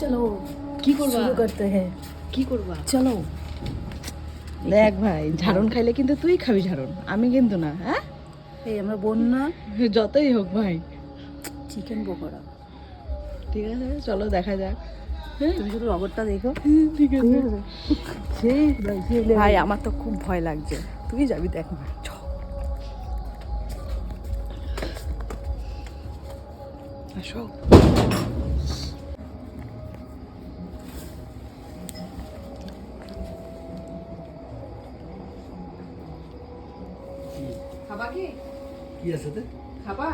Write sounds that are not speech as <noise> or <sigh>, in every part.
চলো কি করবা? করতে হ্যাঁ কি করবা? চলো দেখ ভাই ঝাড়ন খাইলে কিন্তু তুই খাবি ঝাড়ন আমি কিন্তু না হ্যাঁ? এই আমরা বোন না। যতই হোক ভাই। চিকেন পকোড়া। ঠিক আছে চলো দেখা যাক। তুমি শুধু রবরটা দেখো। ঠিক আছে। ভাই আমার তো খুব ভয় লাগছে। তুই যাবি দেখ না আসো খাবা কি? কি আছে তে? খাবা?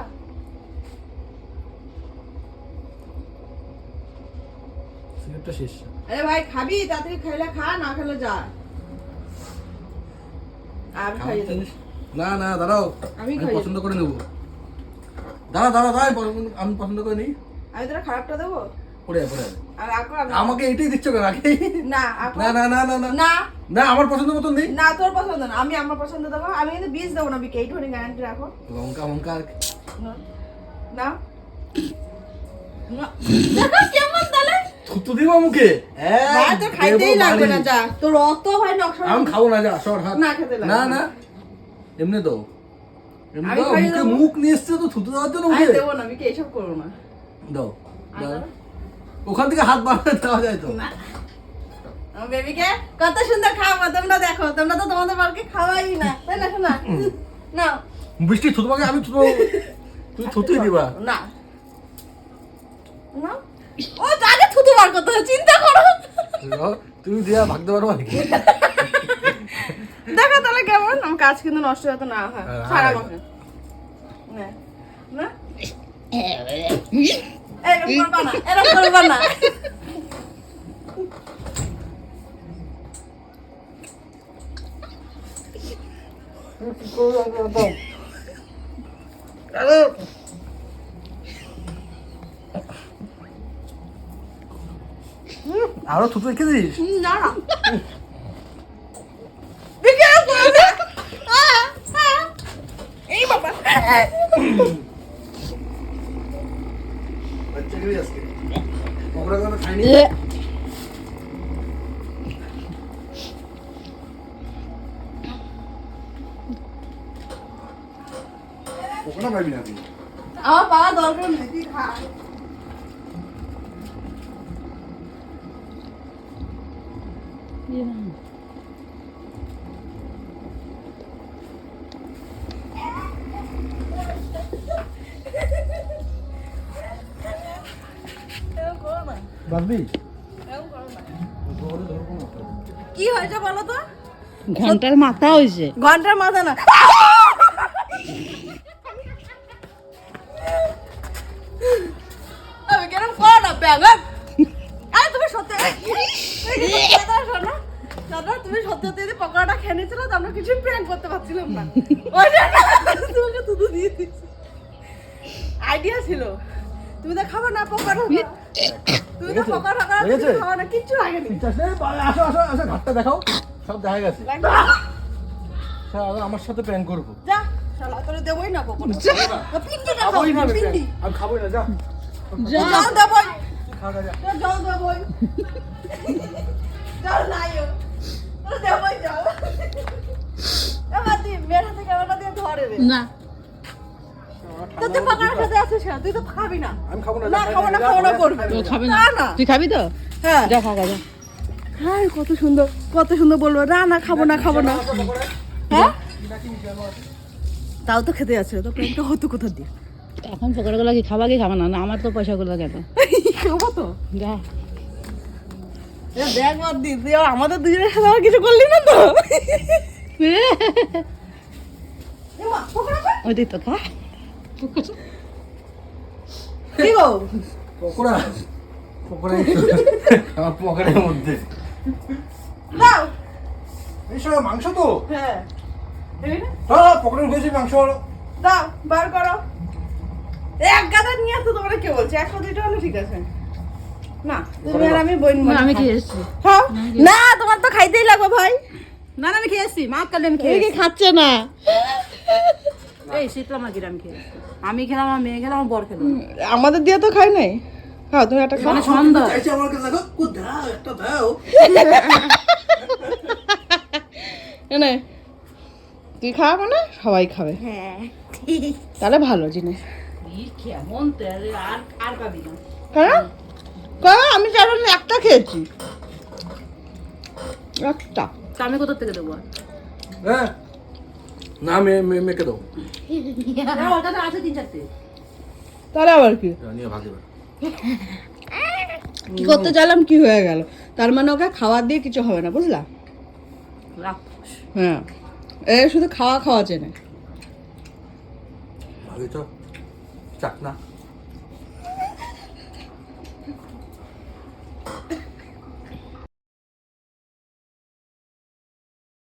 সিগারেটটা শেষ। আরে ভাই খাবি তাড়াতাড়ি খাইলে খা না খেলে যা। খাই না না দাঁড়াও। আমি আমি পছন্দ করে নেব। দাঁড়া দাঁড়া দাঁড়া আমি পছন্দ- করে নিই। আমি তোরা খারাপটা দেবো? পড়ে পড়ে আমাকে এটাই দিচ্ছ কেন আগে? না না না না না না। না। না আমার পছন্দ মতন নেই। না তোর পছন্দ না আমি আমার পছন্দ দেবো। আমি কিন্তু বীজ দেবো না বিকে এইটুখানি গ্যারান্টি রাখো। লঙ্কা মঙ্কা না। না। না। কেমন তাহলে থুতু দিব মুখে হ্যাঁ, তোর খাইতেই লাগবে না যা। তোর অত ভাই নকশা আমি খাব না যা সর হাত। না খেতে না না। না। এমনি দাও এমনি আমি দাও খাইয়ে মুখে নিয়ে এসছে তো থুতু দেওয়ার জন্য আমি মুখে? দেবো না বিকে এইসব করব না। দাও? ওখান থেকে হাত বাড়াতে দেওয়া যায় তো। বেবিকে কত সুন্দর খাওয়া তোমরা দেখো তোমরা তো তোমাদের বাড়িকে খাওয়াই না তাই না শোনা না বৃষ্টি থুতু আমি থুতু তুই থুতুই দিবা। না। না ও আগে থুতু বার করতে চিন্তা করো। তুমি দিয়া ভাগতে পারব নাকি দেখো তাহলে কেমন? আমার কাজ কিন্তু নষ্ট না হয়। সারা হ্যাঁ। মাসে না। না? এরকম করবা না এরকম করবা না। আরও। থুতু রেখে দিস? না না বিকেল করবে আহ, আহ। এই বাবা বাচ্চা গেলি আজকে পকোড়া কোনো খাইনি পকোড়া পাবি না তুই আমার পাওয়া দরকার নেই তুই বাবি। কি হয়েছে বলো তো? ঘণ্টার মাথা হয়েছে। ঘণ্টার মাথা না। আমি কেন করো না ব্যাগ আরে তুমি সত্যি শোনো। দাদা, তুমি সত্যি যদি পকোড়াটা খেয়ে নিয়েছিলে তো আমরা কিছু প্র্যাঙ্ক করতে পারছিলাম না। ওই জন্য তোমাকে দুধু দিয়ে দিচ্ছি আইডিয়া ছিল। তুমি তো খাবার না পকোড়া। আসো আসো আসো ঘাটটা দেখাও। সব দেখা গেছে। আমার সাথে প্র্যাঙ্ক করব। যা তোরে দেবই না পকোড়া না, পিন্ডিটা না পিন্ডি। আমি খাবোই না যা। জল দেবই। খা খা যা। তোর দেবই। জল নাইও তোর দেবই জল। এবার তুই মেয়ের হাতে ক্যামেরা দিয়ে ধরে দে। না। তো তুই তুই তো খাবি না। আমি খাব না না যা, খাব না খাব না যা, তো খাবে না। না না। তুই খাবি তো? হ্যাঁ। যা খা খা যা। হ্যাঁ কত সুন্দর কত সুন্দর বলব। না না খাব না খাব না। হ্যাঁ? তাও তো খেতে যাচ্ছে তো প্রেমটা হতো কোথা দিয়ে? এখন পকোড়াগুলো কি খাবা কি খাবা না? না আমার তো পয়সাগুলো কেন খাব তো। যা। এ দেখ বাদ দি তুই আমাদের দুজনের সাথে আর কিছু করলি না তো। ওই দিক তো খা। কি গো? পকোড়া। পকোড়া <laughs> আমার পকেটের মধ্যে। দাও। এই মাংস তো? হ্যাঁ। হ্যাঁ পকেটের হয়েছে মাংস দাও বার করো। এক গাদা নিয়ে আসতো তোমরা কে বলছে? একশো দুইটা হলে ঠিক আছে। না তুমি আর আমি বই আমি খেয়ে এসছি। খাও। না তোমার তো খাইতেই লাগবে ভাই। না না আমি খেয়ে এসছি। মা কালে আমি খাচ্ছে না। এই শীতলা আমি খেয়ে আমি খেলাম আমার মেয়ে খেলাম আমার বর খেলাম আমাদের দিয়ে তো খাই নাই। হ্যাঁ তুমি একটা খাও। সন্ধ্যা চাইছে আমার কাছে দেখো কো দাও একটা দাও। এনে তুই খাওয়া মানে? সবাই খাবে। হ্যাঁ তাহলে ভালো জিনিস। কেমন আর আর পাবি না। হ্যাঁ? কারণ আমি চারণ একটা খেয়েছি। একটা। আমি কোথা থেকে দেবো? হ্যাঁ। না মে মে- মেকে দাও না, ওর কাছে আছে তিন চারটে তাহলে আবার কি? নিয়ে ভাগে কি করতে চাইলাম কি হয়ে গেল? তার মানে ওকে খাওয়া দিয়ে কিছু হবে না বুঝলা? হ্যাঁ। এ শুধু খাওয়া খাওয়া চেনে। ভাবি তো চাক না